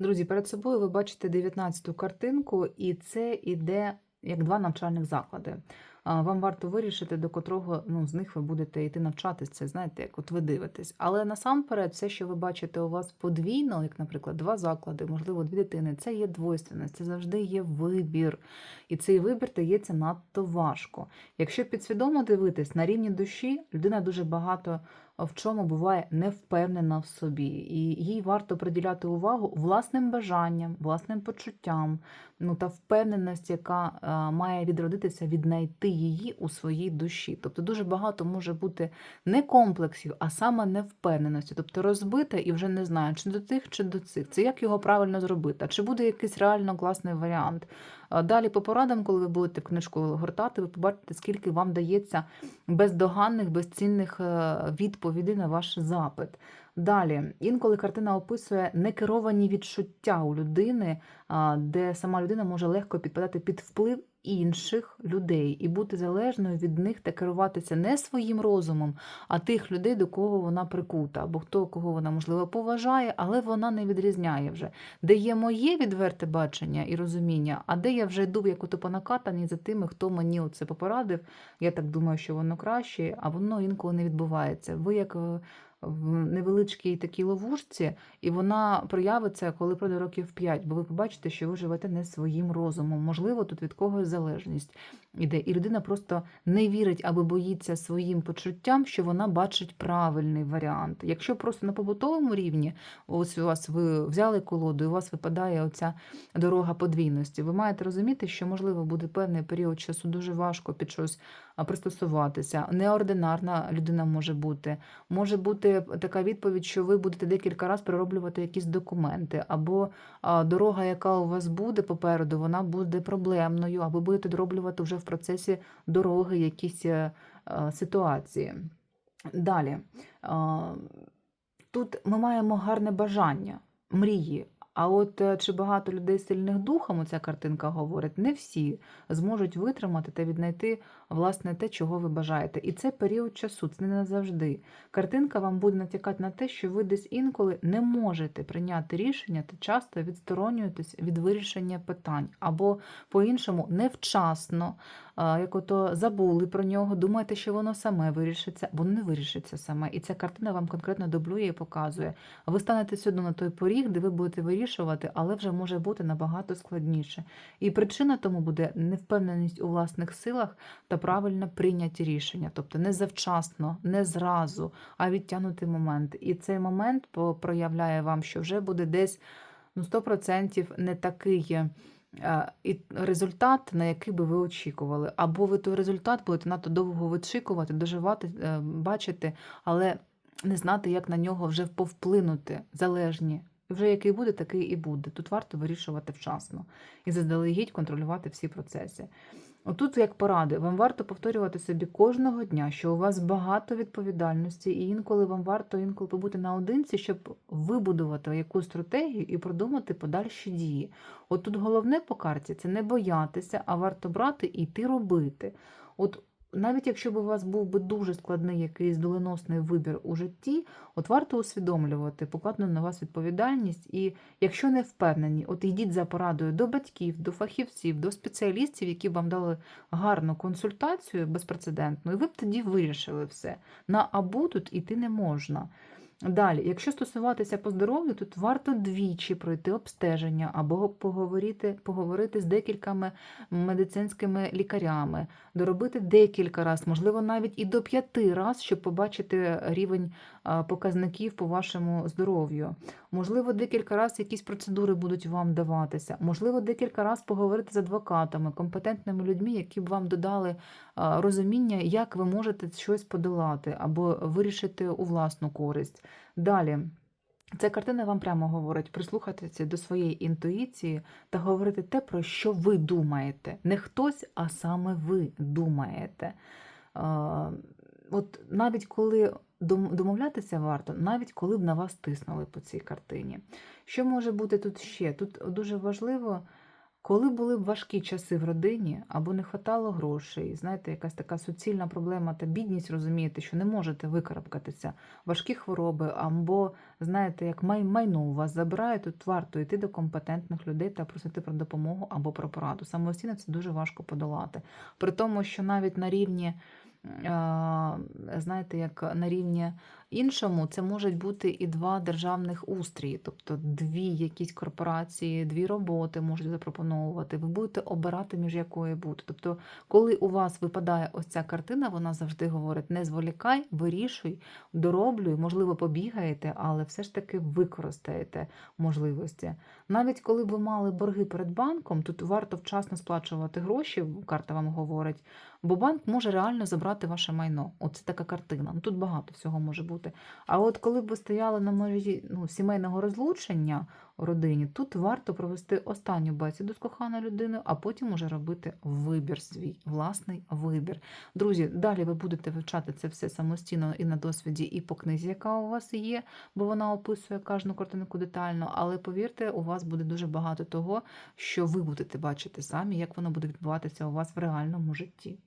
Друзі, перед собою ви бачите 19-ту картинку, і це іде як два навчальних заклади. Вам варто вирішити, до котрого ну, з них ви будете йти навчатись. Це знаєте, як от ви дивитесь. Але насамперед, все, що ви бачите у вас подвійно, як, наприклад, два заклади, можливо, дві дитини, це є двойственність, це завжди є вибір. І цей вибір дається надто важко. Якщо підсвідомо дивитись на рівні душі, людина дуже багато в чому буває не впевнена в собі, і їй варто приділяти увагу власним бажанням, власним почуттям, ну та впевненість, яка має відродитися, віднайти її у своїй душі. Тобто дуже багато може бути не комплексів, а саме невпевненості, тобто розбита і вже не знаю, чи до тих, чи до цих. Це як його правильно зробити, чи буде якийсь реально класний варіант. Далі по порадам, коли ви будете книжку гортати, ви побачите, скільки вам дається бездоганних, безцінних е, відповідей на ваш запит. Далі, інколи картина описує некеровані відчуття у людини, де сама людина може легко підпадати під вплив інших людей і бути залежною від них та керуватися не своїм розумом, а тих людей, до кого вона прикута, або хто кого вона можливо поважає, але вона не відрізняє вже, де є моє відверте бачення і розуміння, а де я вже йду як ото по накатанні за тими, хто мені оце попорадив. Я так думаю, що воно краще, а воно інколи не відбувається. Ви як е, в невеличкій такій ловушці, і вона проявиться, коли пройде років 5, бо ви побачите, що ви живете не своїм розумом. Можливо, тут від когось залежність іде. І людина просто не вірить або боїться своїм почуттям, що вона бачить правильний варіант. Якщо просто на побутовому рівні, ось у вас ви взяли колоду, і у вас випадає оця дорога подвійності, ви маєте розуміти, що можливо буде певний період часу дуже важко під щось пристосуватися. Неординарна людина може бути. Може бути така відповідь, що ви будете декілька разів перероблювати якісь документи, або дорога, яка у вас буде попереду, вона буде проблемною, або будете дороблювати вже в процесі дороги якісь е, е, ситуації. Далі. Тут ми маємо гарне бажання, мрії. А от е, чи багато людей сильних духом, оця картинка говорить, не всі зможуть витримати та віднайти власне те, чого ви бажаєте. І це період часу, це не назавжди. Картинка вам буде натякати на те, що ви десь інколи не можете прийняти рішення та часто відсторонюєтесь від вирішення питань, або по-іншому невчасно, як ото забули про нього, думаєте, що воно саме вирішиться, воно не вирішиться саме. І ця картина вам конкретно дублює і показує. Ви станете сьогодні на той поріг, де ви будете вирішувати, але вже може бути набагато складніше. І причина тому буде невпевненість у власних силах та правильно прийняті рішення, тобто не завчасно, не зразу, а відтягнутий момент. І цей момент проявляє вам, що вже буде десь ну, 100% не такий. е, І результат, на який би ви очікували. Або ви той результат будете надто довго вичікувати, доживати, е, бачити, але не знати, як на нього вже повплинути, залежні. Вже який буде, такий і буде. Тут варто вирішувати вчасно і заздалегідь контролювати всі процеси. Отут, як поради, вам варто повторювати собі кожного дня, що у вас багато відповідальності, і інколи вам варто інколи побути наодинці, щоб вибудувати якусь стратегію і продумати подальші дії. От тут головне по карті це не боятися, а варто брати і йти робити. От навіть якщо б у вас був би дуже складний якийсь доленосний вибір у житті, от варто усвідомлювати, покладену на вас відповідальність, і якщо не впевнені, от йдіть за порадою до батьків, до фахівців, до спеціалістів, які б вам дали гарну консультацію безпрецедентну, і ви б тоді вирішили все. На або тут іти не можна. Далі, якщо стосуватися по здоров'ю, тут варто двічі пройти обстеження або поговорити, поговорити з декількома медицинськими лікарями, доробити декілька разів, можливо, навіть і до п'яти разів, щоб побачити рівень показників по вашому здоров'ю. Можливо, декілька разів якісь процедури будуть вам даватися. Можливо, декілька разів поговорити з адвокатами, компетентними людьми, які б вам додали розуміння, як ви можете щось подолати або вирішити у власну користь. Далі. Ця картина вам прямо говорить прислухатися до своєї інтуїції та говорити те, про що ви думаєте. Не хтось, а саме ви думаєте. От навіть коли домовлятися варто, навіть коли б на вас тиснули по цій картині. Що може бути тут ще? Тут дуже важливо Коли були б важкі часи в родині або не хватало грошей, знаєте, якась така суцільна проблема та бідність, розумієте, що не можете викарабкатися, важкі хвороби, або, знаєте, як май, майно у вас забирають, тут варто йти до компетентних людей та просити про допомогу або про пораду. Самостійно це дуже важко подолати. При тому, що навіть на рівні, знаєте, як на рівні іншому, це можуть бути і два державних устрії, тобто дві якісь корпорації, дві роботи можуть запропонувати. Ви будете обирати, між якою бути. Тобто, коли у вас випадає ось ця картина, вона завжди говорить: не зволікай, вирішуй, дороблюй, можливо, побігаєте, але все ж таки використаєте можливості. Навіть коли ви мали борги перед банком, тут варто вчасно сплачувати гроші, карта вам говорить, бо банк може реально забрати ваше майно. Оце така картина. Ну тут багато всього може бути. А от коли б ви стояли на межі ну, сімейного розлучення у родині, тут варто провести останню бесіду з коханою людиною, а потім уже робити вибір свій, власний вибір. Друзі, далі ви будете вивчати це все самостійно і на досвіді, і по книзі, яка у вас є, бо вона описує кожну картинку детально. Але повірте, у вас буде дуже багато того, що ви будете бачити самі, як воно буде відбуватися у вас в реальному житті.